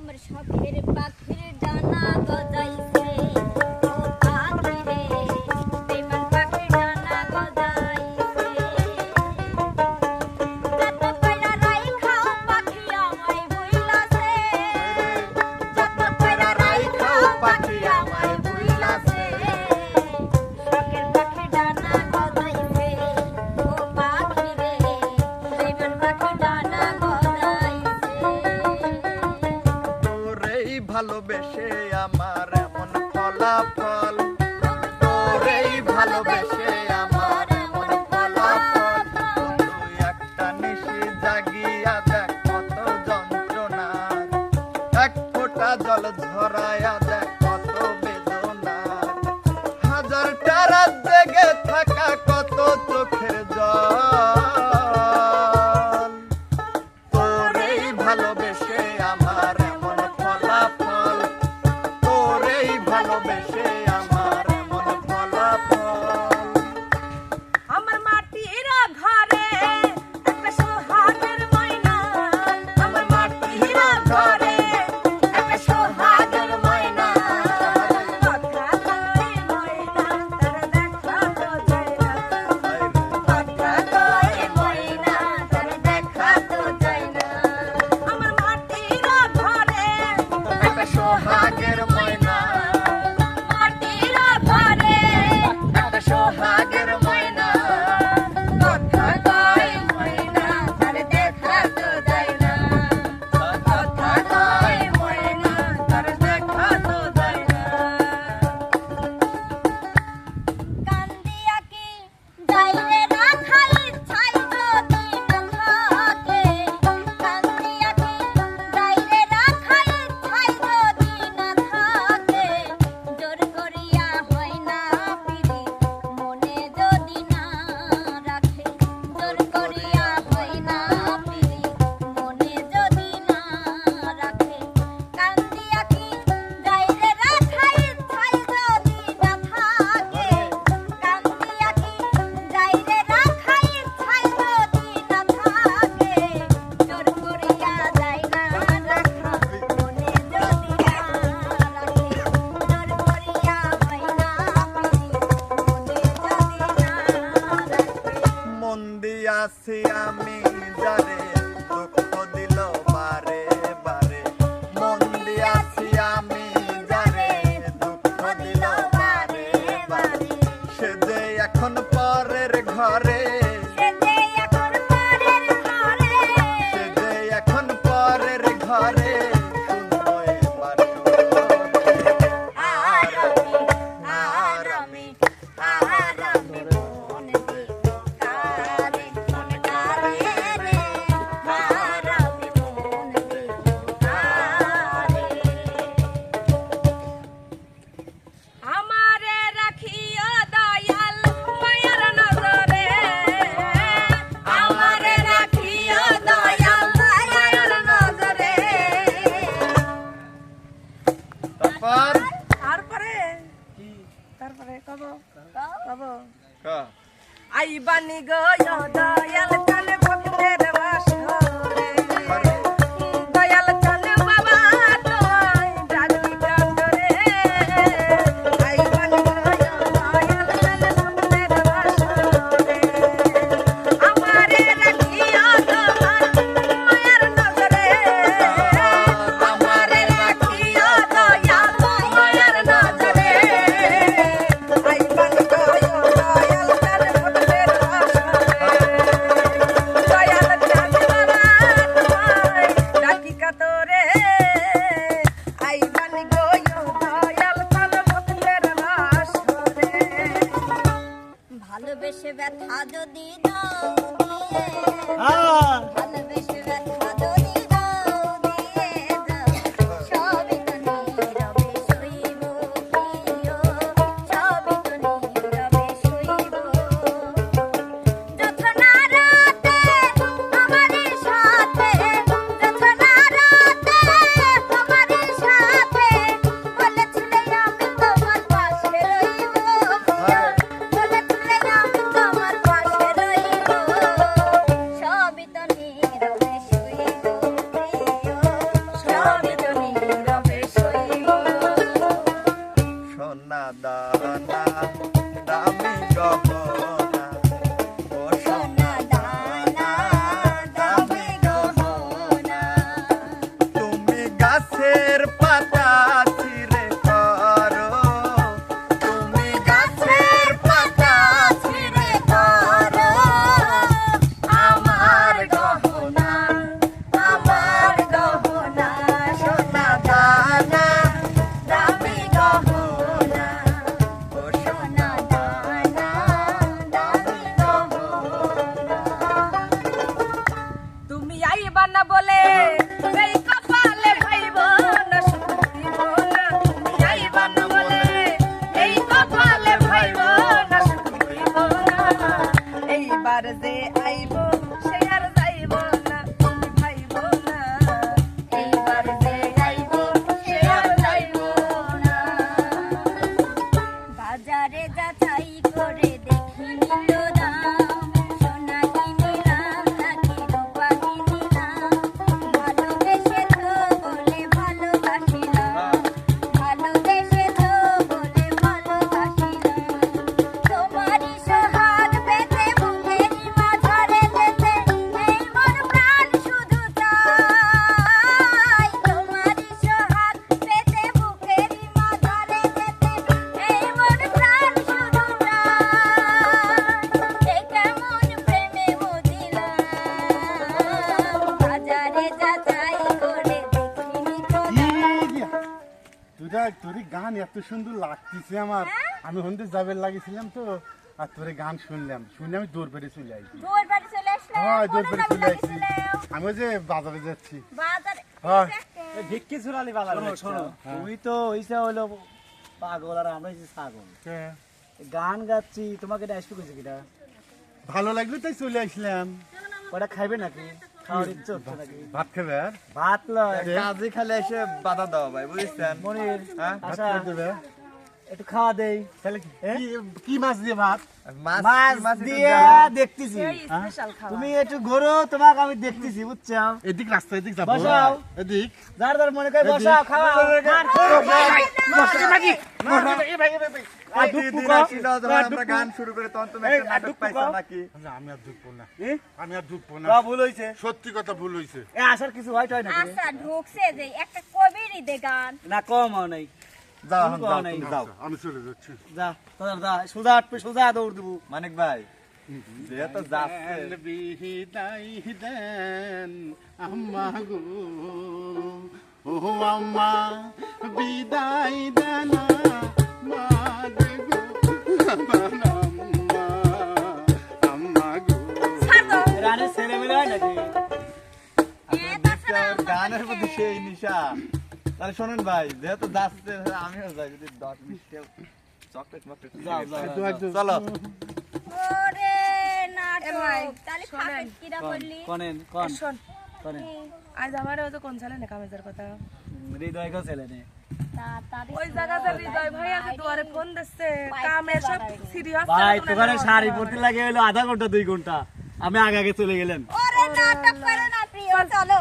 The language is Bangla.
আমার শখের পাখির ডানা গজাইছে। I'm. তারপরে? তারপরে কব। কব। আই বানি গো দয়াল কালে ভক্তের বাস ভালোবেসে ব্যথা যদি দাও হ্যাঁ। ভালোবেসে ব্যথা যদি এত সুন্দর লাগতেছে আমার। আমি হন্দে যাবের লাগিয়েছিলাম তো আর তোরে গান শুনলাম। শুনে আমি দৌড় পেরে চলে আসি। হ্যাঁ দৌড় পেরে চলে আসছি আমি ওই যে বাজারে যাচ্ছি। হ্যাঁ। ভিক্ষি চুরালি বালা শোনো শোনো। তুমি তো হলো পাগল আর আমরা হইছি ছাগল। গান গাচ্ছি তোমাকে এটা আসবে কইছে কিটা ভালো লাগল তাই চলে আসলাম। ওটা খাইবে নাকি? ভাত খাবে ভাত লয়। কাজে খালি এসে বাধা দাও ভাই বুঝছেন? মনির হ্যাঁ? ভাত আচ্ছা খাই দেবে একটু খাওয়া দেই। তাহলে কি- কি- কি মাছ দিয়ে ভাত? মাছ মাছ মাছ দিয়ে দেখতেছি। হ্যাঁ? তুমি একটু ঘোরো তোমাকে আমি দেখতেছি বুঝছ? এদিক রাস্তা এদিক যাব। বসাও। যার যার মনে করে বসাও খাওয়া সত্যি কথা ভুল হয়েছে এ আসার কিছু হয় টয় নাকি? রে? আচ্ছা ঢুকছে যে একটা কবিরই দে গান। না কম হয় নাই। আমি চলে যাচ্ছি। যা যা সোজা আটবে সোজা দৌড় দেবো। মানিক ভাই বিদায় দেন গানের প্রতি সেই নিশা। তাহলে শোনেন ভাই যেহেতু যাচ্ছে আমিও যাই যদি দশ বিশটা চকলেট মকলেট যাও, যাও, একটু একটু চলো। ওরে এ ভাই, নাটক তাহলে খাবে শোনেন। কিরা বললি? কনেন কন? শোন। কনেন? আজ আমার ওই কোন ছেলে না কামেজের কথা? হৃদয় গো ছেলে নে। ওই জায়গাতে হৃদয় ভাই আছে দুয়ারে ফোন দিচ্ছে কামে সব সিরিয়াস ভাই তোখানে শাড়ি পরতে লাগে হলো আধা ঘণ্টা দুই ঘণ্টা। আমি আগে আগে চলে গেলেন। ওরে নাটক করে না প্রিয় চলো।